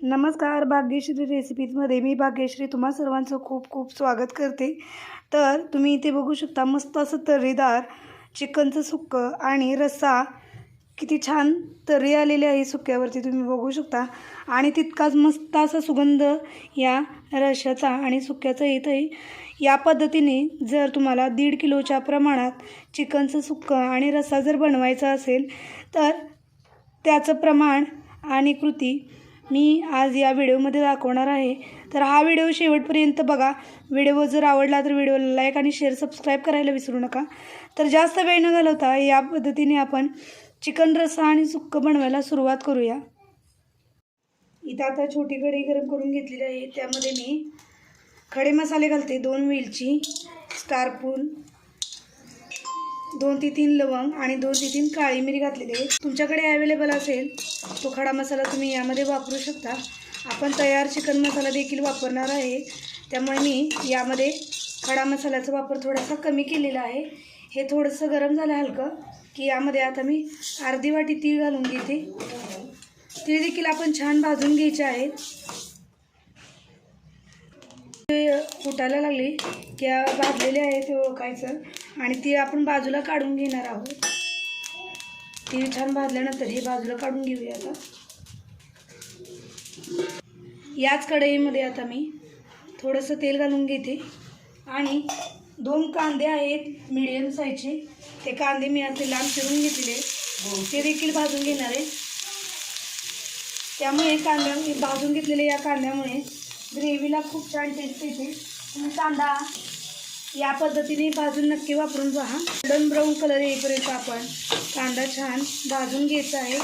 नमस्कार भाग्यश्री रेसिपीजमध्ये मी भाग्यश्री तुम्हा सर्वांचं खूप खूप स्वागत करते. तर तुम्ही इथे बघू शकता मस्त असं तर्रीदार चिकनचं सुक्कं आणि रस्सा. किती छान तर्री आलेली आहे सुक्यावरती तुम्ही बघू शकता. आणि तितकाच मस्त असा सुगंध या रश्याचा आणि सुक्याचा येत आहे या पद्धतीने जर तुम्हाला दीड किलोच्या प्रमाणात चिकनचं सुक्कं आणि रस्सा जर बनवायचा असेल तर त्याचं प्रमाण आणि कृती मी आज या व्हिडिओमध्ये दाखवणार आहे. तर हा व्हिडिओ शेवटपर्यंत बघा. व्हिडिओ जर आवडला तर व्हिडिओला लाईक आणि शेअर सबस्क्राईब करायला विसरू नका. तर जास्त वेळ न घालवता या पद्धतीने आपण चिकन रस्सा आणि सुक्कं बनवायला सुरुवात करूया. इथं आता छोटी कढई गरम करून घेतलेली आहे. त्यामध्ये मी खडे मसाले घालते. दोन वेलची स्टारपून दोन ते तीन लवंग आणि दोन ते तीन काळी मिरी घातलेली आहे. तुमच्याकडे अवेलेबल असेल तो खडा मसाला तुम्ही यामध्ये वापरू शकता. आपण तयार चिकन मसाला देखील वापरणार आहे. त्यामुळे मी यामध्ये खडा मसाल्याचा वापर थोडासा कमी केलेला आहे. हे थोडंसं गरम झालं हलकं की यामध्ये आता मी अर्धी वाटी तीळ घालून घेते. तीळ देखील आपण छान भाजून घ्यायचे आहेत. ते फुटायला लागली की भाजलेले आहे ते ओळखायचं. आणि ती आपण बाजूला काढून घेणार आहोत. ती छान भाजल्यानंतर हे बाजूला काढून घेऊया आता. याच कढईमध्ये आता मी थोडंसं तेल घालून घेते. आणि दोन कांदे आहेत मिडियम साईजचे ते कांदे मी असे लांब चिरून घेतलेले ते देखील भाजून घेणार आहे. त्यामुळे कांद्या भाजून घेतलेले या कांद्यामुळे ग्रेव्हीला खूप छान टेस्ट येते. तुम्ही कांदा या पद्धतीने भाजून नक्की वापरून पहा गोल्डन ब्राऊन कलर येईपर्यंत आपण कांदा छान भाजून घ्यायचा आहे.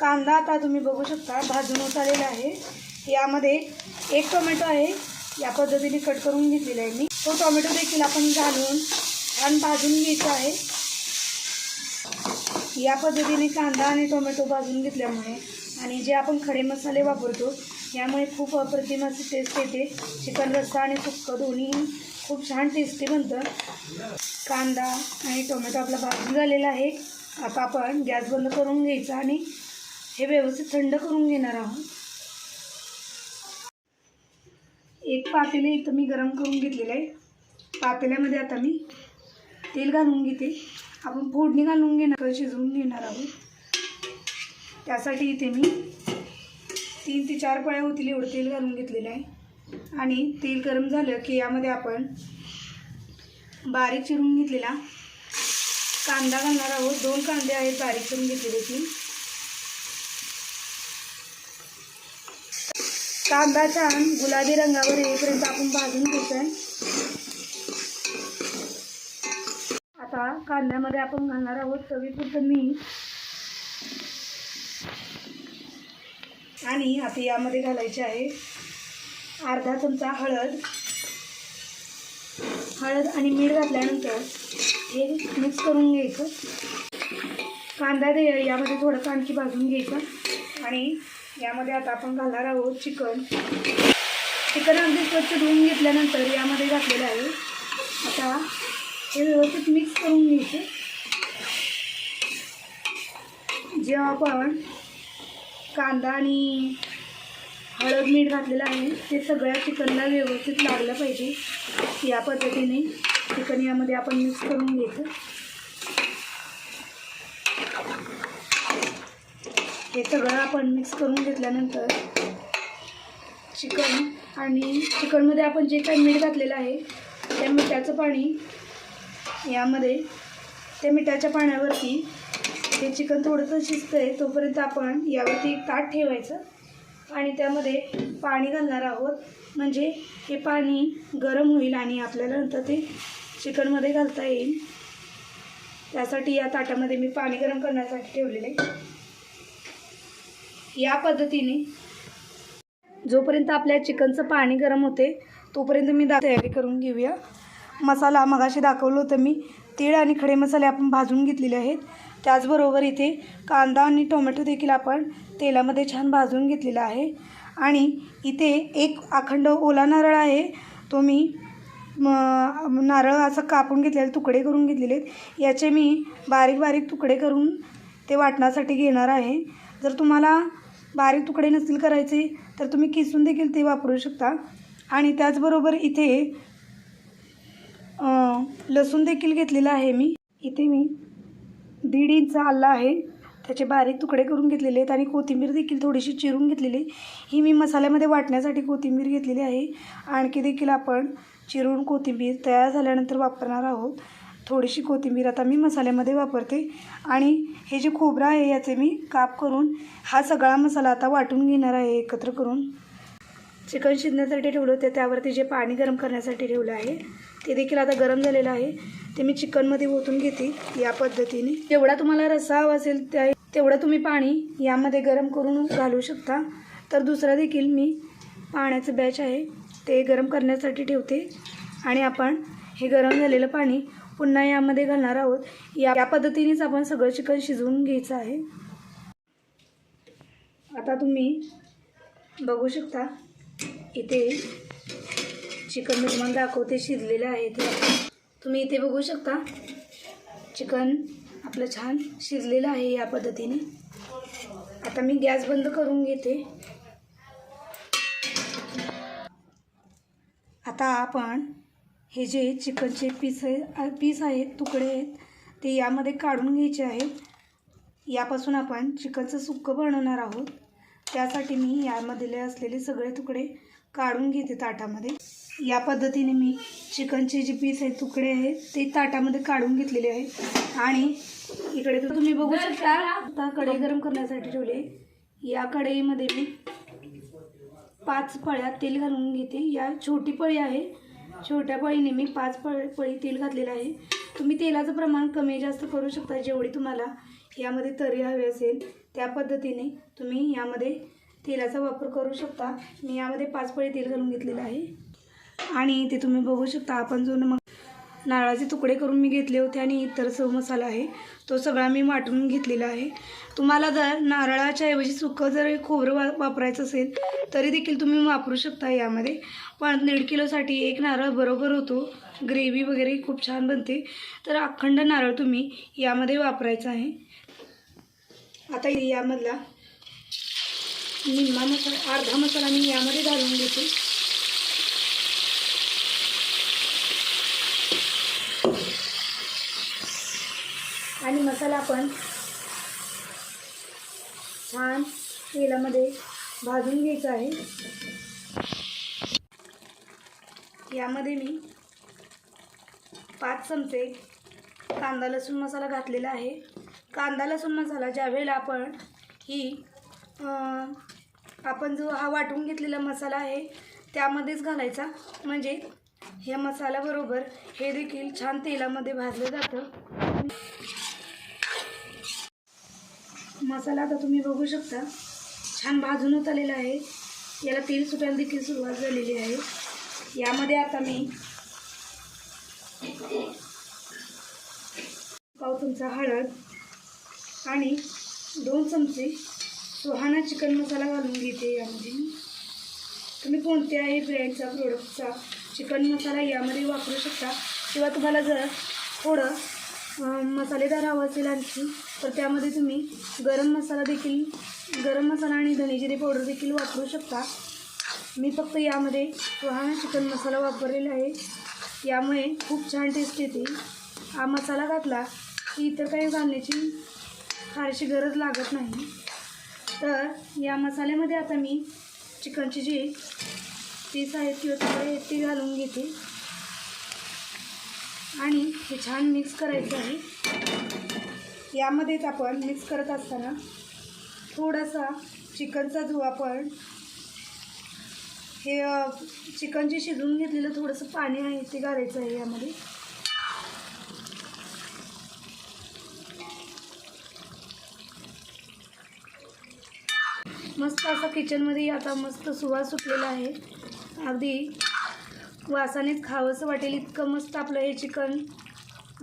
कांदा आता तुम्ही बघू शकता भाजून होत आलेला आहे. यामध्ये एक टोमॅटो आहे. या पद्धतीने कट करून घेतलेला आहे मी. तो टोमॅटो देखील आपण घालून छान भाजून घ्यायचा आहे. या पद्धतीने कांदा आणि टोमॅटो भाजून घेतल्यामुळे आणि जे आपण खडे मसाले वापरतो यामुळे खूप अप्रतिम अशी टेस्ट येते. चिकन रस्सा आणि सुक्कं दोन्ही खूप छान टेस्टी बनतं. कांदा आणि टोमॅटो आपला भाजून झालेला आहे. आता आपण गॅस बंद करून घ्यायचा आणि हे व्यवस्थित थंड करून घेणार आहोत. एक पातेले इथं मी गरम करून घेतलेलं आहे. पातेल्यामध्ये आता मी तेल घालून घेते. आपण फोडणी घालून घेणार शिजवून घेणार आहोत. त्यासाठी इथे मी तीन ते चार पळ्या होतील एवढं तेल घालून घेतलेलं आहे. आणि तेल गरम झालं की यामध्ये आपण बारीक चिरून घेतलेला कांदा घालणार आहोत. दोन कांदे आहेत बारीक चिरून घेतलेले ती कांदा छान गुलाबी रंगावर येईपर्यंत आपण भाजून घ्यायचं आहे आता कांद्यामध्ये आपण घालणार आहोत चवीपुरतं मीठ. आणि आता यामध्ये घालायचे आहे अर्धा चमचा हळद. हळद आणि मीठ घातल्यानंतर हे मिक्स करून घ्यायचं. कांदा दे यामध्ये थोडंसं आणखी भाजून घ्यायचं. आणि यामध्ये आता आपण घालणार आहोत चिकन. चिकन अगदी स्वच्छ धुवून घेतल्यानंतर यामध्ये घातलेलं आहे. आता हे व्यवस्थित मिक्स करून घ्यायचं. जेव्हा आपण कांदा आणि हळद मीठ घातलेलं आहे. ते सगळ्या चिकनला व्यवस्थित लागलं पाहिजे. या पद्धतीने चिकन यामध्ये आपण मिक्स करून घ्यायचं हे सगळं आपण मिक्स करून घेतल्यानंतर चिकन आणि चिकनमध्ये आपण जे काही मीठ घातलेलं आहे त्या मिठाचं पाणी यामध्ये त्या मिठाच्या पाण्यावरती ते चिकन थोडंसं शिजतं आहे तोपर्यंत आपण यावरती ताट ठेवायचं आणि त्यामध्ये पाणी घालणार आहोत. म्हणजे हे पाणी गरम होईल आणि आपल्याला नंतर ते चिकनमध्ये घालता येईल. त्यासाठी या ताटामध्ये मी पाणी गरम करण्यासाठी ठेवलेलं आहे. या पद्धतीने जोपर्यंत आपल्या चिकनचं पाणी गरम होते तोपर्यंत मी दा तयारी करून घेऊया. मसाला मगाशी दाखवलं होतं मी. तीळ आणि खडे मसाले आपण भाजून घेतलेले आहेत. त्याचबरोबर इथे कांदा आणि टोमॅटो देखील आपण तेलामध्ये छान भाजून घेतलेला आहे. आणि इथे एक अखंड ओला नारळ आहे. तो मी म नारळ असं कापून घेतलेले तुकडे करून घेतलेले आहेत. याचे मी बारीक बारीक तुकडे करून ते वाटण्यासाठी घेणार आहे. जर तुम्हाला बारीक तुकडे नसतील करायचे तर तुम्ही किसून देखील ते वापरू शकता. आणि त्याचबरोबर इथे लसूण देखील घेतलेला आहे मी. इथे मी दीड इंच आल्ला आहे. त्याचे बारीक तुकडे करून घेतलेले आहेत आणि कोथिंबीर देखील थोडीशी चिरून घेतलेली आहे. ही मी मसाल्यामध्ये वाटण्यासाठी कोथिंबीर घेतलेली आहे. आणखी देखील आपण चिरून कोथिंबीर तयार झाल्यानंतर वापरणार आहोत. थोडीशी कोथिंबीर आता मी मसाल्यामध्ये वापरते. आणि हे जे खोबरं आहे याचे मी काप करून हा सगळा मसाला आता वाटून घेणार आहे एकत्र करून. चिकन शिजण्यासाठी ठेवलं होतं त्यावरती जे पाणी गरम करण्यासाठी ठेवलं आहे. ते देखील आता गरम झालेलं आहे. ते मी चिकनमध्ये ओतून घेते या पद्धतीने. जेवढा तुम्हाला रस्सा हवा असेल त्या तेवढं तुम्ही पाणी यामध्ये गरम करून घालू शकता. तर दुसरा देखील मी पाण्याचं बॅच आहे ते गरम करण्यासाठी ठेवते. आणि आपण हे गरम झालेलं पाणी पुन्हा यामध्ये घालणार आहोत. या या पद्धतीनेच आपण सगळं चिकन शिजवून घ्यायचं आहे. आता तुम्ही बघू शकता इथे चिकन मी तुम्हाला दाखवते शिजलेलं आहे ते. तुम्ही इथे बघू शकता. चिकन आपलं छान शिजलेलं आहे या पद्धतीने. आता मी गॅस बंद करून घेते. आता आपण हे जे चिकनचे पीस आहे पीस आहेत तुकडे आहेत ते यामध्ये काढून घ्यायचे आहेत. यापासून आपण चिकनचं सुक्कं बनवणार आहोत. त्यासाठी मी यामधले असलेले सगळे तुकडे काढून घेते ताटामध्ये. या पद्धतीने मी चिकनचे जे पीस आहे तुकडे आहे ते ताटामध्ये काढून घेतलेले आहे आणि इकडे तर तुम्ही बघू शकता आता कढई गरम करण्यासाठी ठेवले या कढईमध्ये मी पाच पळ्या तेल घालून घेते. या छोटी पळी आहे. छोट्या पळीने मी पाच पळ पळी तेल घातलेलं आहे. तुम्ही तेलाचं प्रमाण कमी जास्त करू शकता जेवढी तुम्हाला यामध्ये तरी हवी असेल. त्या पद्धतीने तुम्ही यामध्ये तेलाचा वापर करू शकता. मी यामध्ये पाच पळी तेल घालून घेतलेलं आहे. आणि ते तुम्ही बघू शकता आपण जो मग नारळाचे तुकडे करून मी घेतले होते आणि इतर सर्व मसाला आहे तो सगळा मी वाटून घेतलेला आहे. तुम्हाला जर नारळाच्या ऐवजी सुकं जर खोबरं वा वापरायचं असेल तरी देखील तुम्ही वापरू शकता यामध्ये. पण दीड किलोसाठी एक नारळ बरोबर होतो. ग्रेव्ही वगैरे खूप छान बनते. तर अखंड नारळ तुम्ही यामध्ये वापरायचा आहे. आता यामधला निम्मा मसाला अर्धा मसाला मी यामध्ये घालून घेते आणि मसाला आपण छान तेलामध्ये भाजून घ्यायचा आहे. यामध्ये मी पाच चमचे कांदा लसूण मसाला घातलेला आहे. कांदा लसूण मसाला ज्या वेळेला आपण ही आपण जो हा वाटून घेतलेला मसाला आहे त्यामध्येच घालायचा. म्हणजे ह्या मसाल्याबरोबर हे देखील छान तेलामध्ये भाजलं जातं. मसाला आता तुम्ही बघू शकता. छान भाजून होत आलेला आहे. याला तेल सुटायला देखील सुरुवात झालेली आहे. यामध्ये आता मी पाव चमचा हळद आणि दोन चमचे सुहाणा चिकन मसाला घालून घेते यामध्ये तुम्ही कोणत्याही ब्रँडचा प्रोडक्टचा चिकन मसाला यामध्ये वापरू शकता. किंवा तुम्हाला जर थोडं मसालेदार हवं असेल आणखी तर त्यामध्ये तुम्ही गरम मसाला देखील गरम मसाला आणि धनेजिरे पावडर देखील वापरू शकता. मी फक्त यामध्ये सुहाणा चिकन मसाला वापरलेला आहे. यामुळे खूप छान टेस्ट येते. हा मसाला घातला की इतर काही घालण्याची फारशी गरज लागत नाही. तर या मसाल्यामध्ये आता मी चिकनची जी पीस आहेत किंवा तुकडे आहेत ती घालून घेते. आणि हे छान मिक्स करायचं आहे. यामध्येच आपण मिक्स करत असताना थोडासा चिकनचा जो आपण हे अ, चिकन जे शिजवून घेतलेलं थोडंसं पाणी आहे ते घालायचं आहे यामध्ये. मस्त असा किचनमध्ये आता मस्त सुवास सुटलेला आहे. अगदी वासानेच खावंसं वाटेल. इतकं मस्त आपलं हे चिकन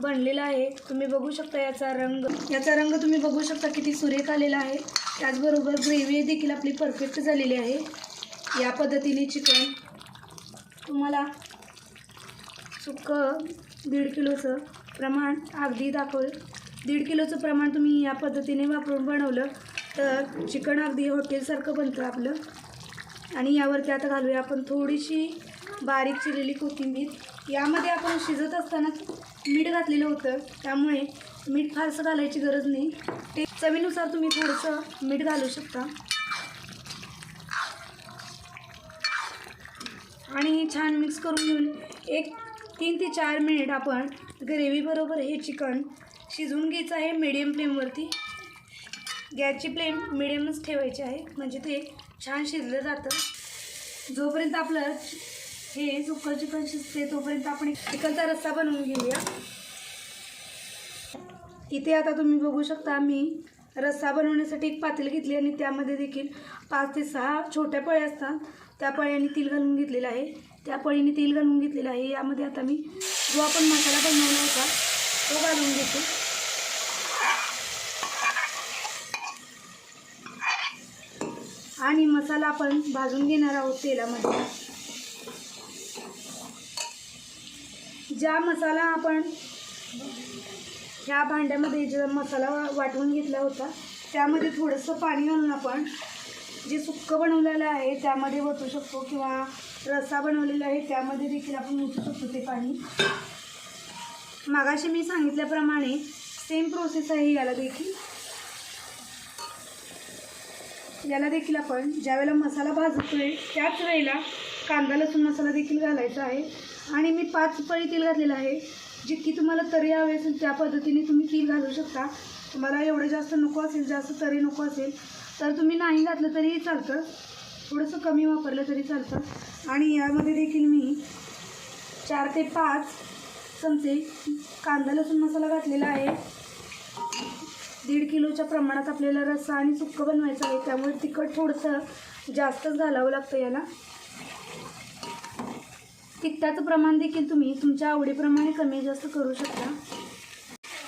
बनलेलं आहे. तुम्ही बघू शकता याचा रंग. याचा रंग तुम्ही बघू शकता किती सुरेख आलेला आहे. त्याचबरोबर ग्रेव्ही देखील आपली परफेक्ट झालेली आहे. या पद्धतीने चिकन तुम्हाला सुक्कं दीड किलोचं प्रमाण अगदी दाखवलं. दीड किलोचं प्रमाण तुम्ही या पद्धतीने वापरून बनवलं तर चिकन अगदी हॉटेलसारखं बनतं आपलं. आणि यावरती आता घालूया आपण थोडीशी बारीक चिरलेली कोथिंबीर. यामध्ये आपण शिजत असताना मीठ घातलेलं होतं. त्यामुळे मीठ फारसं घालायची गरज नाही. ते चवीनुसार तुम्ही थोडंसं मीठ घालू शकता. आणि हे छान मिक्स करून घेऊन एक तीन ते चार मिनिट आपण ग्रेव्हीबरोबर हे चिकन शिजवून घ्यायचं आहे मीडियम फ्लेमवरती गॅसची फ्लेम मिडियमच ठेवायची आहे. म्हणजे ते छान शिजलं जातं. जोपर्यंत आपलं हे सुकं चिकन शिजते तोपर्यंत आपण एक चिकनचा रस्सा बनवून घेऊया. इथे आता तुम्ही बघू शकता मी रस्सा बनवण्यासाठी एक पातेल घेतली आणि त्यामध्ये देखील पाच ते सहा छोट्या पळ्या असतात. त्या पळ्याने तेल घालून घेतलेलं आहे. त्या पळीने तेल घालून घेतलेलं आहे. यामध्ये आता मी जो आपण मसाला बनवला होता तो घालून घेतो. आणि मसाला आपण भाजून घेणार आहोत तेलामध्ये. ज्या मसाला आपण ह्या भांड्यामध्ये जो मसाला वाटून घेतला होता त्यामध्ये थोडंसं पाणी घालून आपण जे सुक्कं बनवलेलं आहे त्यामध्ये ओतू शकतो किंवा रस्सा बनवलेला आहे त्यामध्ये देखील आपण ओतू शकतो ते पाणी. मागाशी मी सांगितल्याप्रमाणे सेम प्रोसेस आहे याला देखील. याला देखील आपण ज्यावेळेला मसाला भाजतोय त्याच वेळेला कांदा लसूण मसाला देखील घालायचा आहे. आणि मी पाच पळी तेल घातलेलं आहे. जितकी तुम्हाला तरी हवी असेल त्या पद्धतीने तुम्ही तेल घालू शकता. तुम्हाला एवढं जास्त नको असेल जास्त तरी नको असेल तर तुम्ही नाही घातलं तरीही चालतं. थोडंसं कमी वापरलं तरी चालतं. आणि यामध्ये देखील मी चार ते पाच चमचे कांदा लसूण मसाला घातलेला आहे. दीड किलोच्या प्रमाणात आपल्याला रस्सा आणि सुक्कं बनवायचं आहे. त्यामुळे तिखट थोडंसं जास्तच घालावं लागतं याला. तिखटाचं प्रमाण देखील तुम्ही तुमच्या आवडीप्रमाणे कमी जास्त करू शकता.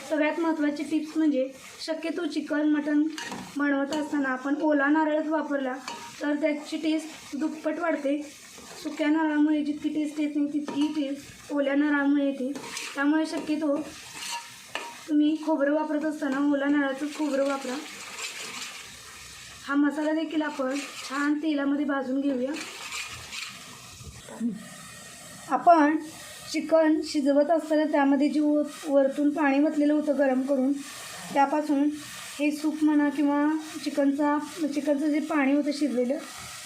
सगळ्यात महत्त्वाची टिप्स म्हणजे शक्यतो चिकन मटण बनवत असताना आपण ओला नारळच वापरला तर त्याची टेस्ट दुप्पट वाढते. सुक्या नारळामुळे जितकी टेस्ट येत नाही तितकी टेस्ट ओल्या नारळामुळे येते. त्यामुळे शक्यतो तुम्ही खोबरं वापरत असताना ओला नारळाचं खोबरं वापरा. हा मसाला देखील आपण छान तेलामध्ये भाजून घेऊया. आपण चिकन शिजवत असताना त्यामध्ये जे व वरतून पाणी वतलेलं होतं गरम करून त्यापासून हे सूप म्हणा किंवा चिकनचा चिकनचं जे पाणी होतं शिजलेलं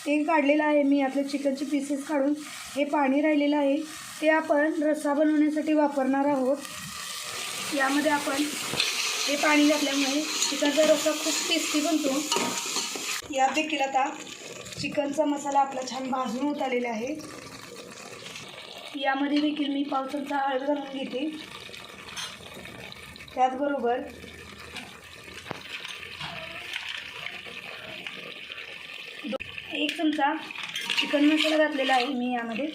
ते काढलेलं आहे मी. आपल्या चिकनचे पीसेस काढून हे पाणी राहिलेलं आहे. ते आपण रस्सा बनवण्यासाठी वापरणार आहोत. यामध्ये आपण हे पाणी घातल्यामुळे चिकनचा रस्सा खूप टेस्टी बनतो. यात देखील आता चिकनचा मसाला आपला छान भाजून होत आलेला आहे. यामध्ये देखील मी पाव चमचा हळद घालून घेते. त्याचबरोबर एक चमचा चिकन मसाला घातलेला आहे मी यामध्ये.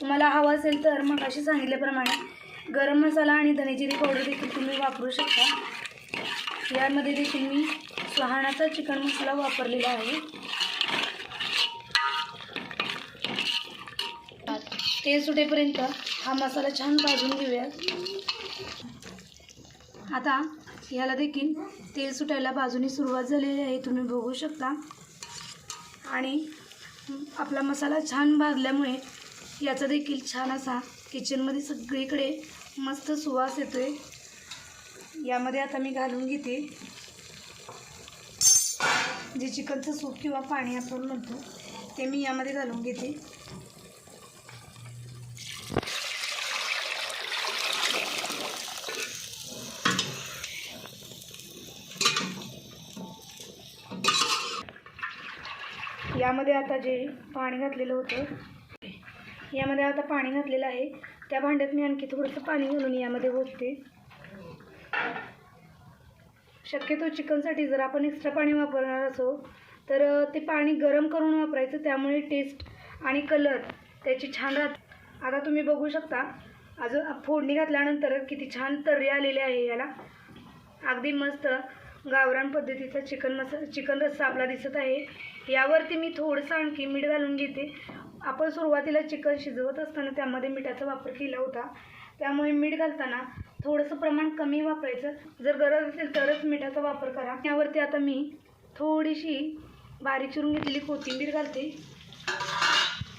तुम्हाला हवा असेल तर मग असे सांगितल्याप्रमाणे गरम मसाला आणि धनेजिरी पावडर देखील तुम्ही वापरू शकता. यामध्ये देखील मी सुहाणाचा चिकन मसाला वापरलेला आहे. तेल सुटेपर्यंत हा मसाला छान भाजून घेऊया. आता याला देखील तेल सुटायला बाजूनी सुरुवात झालेली आहे तुम्ही बघू शकता. आणि आपला मसाला छान भाजल्यामुळे याचा देखील छान असा किचनमध्ये सगळीकडे मस्त सुवास येतो आहे यामध्ये आता मी घालून घेते. जे चिकनचं सूप किंवा पाणी आपण म्हणतो ते मी यामध्ये घालून घेते यामध्ये आता जे पाणी घातलेलं होतं यामध्ये आता पाणी घातलेलं आहे. त्या भांड्यात मी आणखी थोडंसं पाणी घालून यामध्ये ओतते. शक्यतो चिकनसाठी जर आपण एक्स्ट्रा पाणी वापरणार असो तर ते पाणी गरम करून वापरायचं. त्यामुळे टेस्ट आणि कलर त्याची छान राहत. आता तुम्ही बघू शकता अजून फोडणी घातल्यानंतर किती छान तर्री आलेली आहे याला. अगदी मस्त गावरान पद्धतीचा चिकन मसा चिकन रस्सा आपला दिसत आहे. यावरती मी थोडंसं आणखी मीठ घालून घेते. आपण सुरुवातीला चिकन शिजवत असताना त्यामध्ये मिठाचा वापर केला होता. त्यामुळे मीठ घालताना थोडंसं प्रमाण कमी वापरायचं. जर गरज असेल तरच मिठाचा वापर करा. यावरती आता मी थोडीशी बारीक चिरून घेतलेली कोथिंबीर घालते.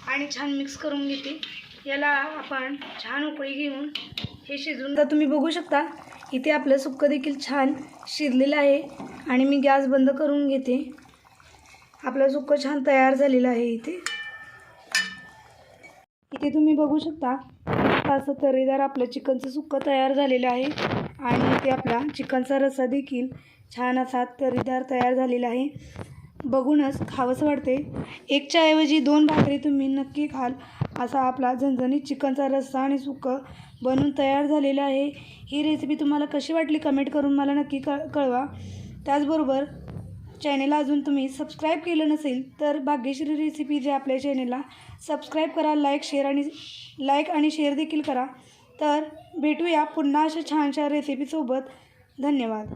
आणि छान मिक्स करून घेते. याला आपण छान उकळी घेऊन हे शिजवून तर तुम्ही बघू शकता इथे आपलं सुक्कं देखील छान शिजलेलं आहे. आणि मी गॅस बंद करून घेते. आपलं सुक्कं छान तयार झालेलं आहे इथे. इथे तुम्ही बघू शकता असं तर्रीदार आपलं चिकनचं सुक्कं तयार झालेलं आहे. आणि इथे आपला चिकनचा रस्सा देखील छान असा तर्रीदार तयार झालेला आहे. बघूनच खावंसं वाटते एकच्या ऐवजी दोन भाकरी तुम्ही नक्की खाल. असा आपला झणझणीत चिकनचा रस्सा आणि सुक्कं बनवून तयार झालेलं आहे. ही रेसिपी तुम्हाला कशी वाटली कमेंट करून मला नक्की कळ कळवा. त्याचबरोबर चॅनेलला अजून तुम्ही सबस्क्राईब केलं नसेल तर भाग्यश्री रेसिपी जे आपल्या चॅनेलला सबस्क्राईब करा लाईक शेअर आणि लाईक आणि शेअर देखील करा. तर भेटूया पुन्हा अशा छानशा रेसिपीसोबत धन्यवाद.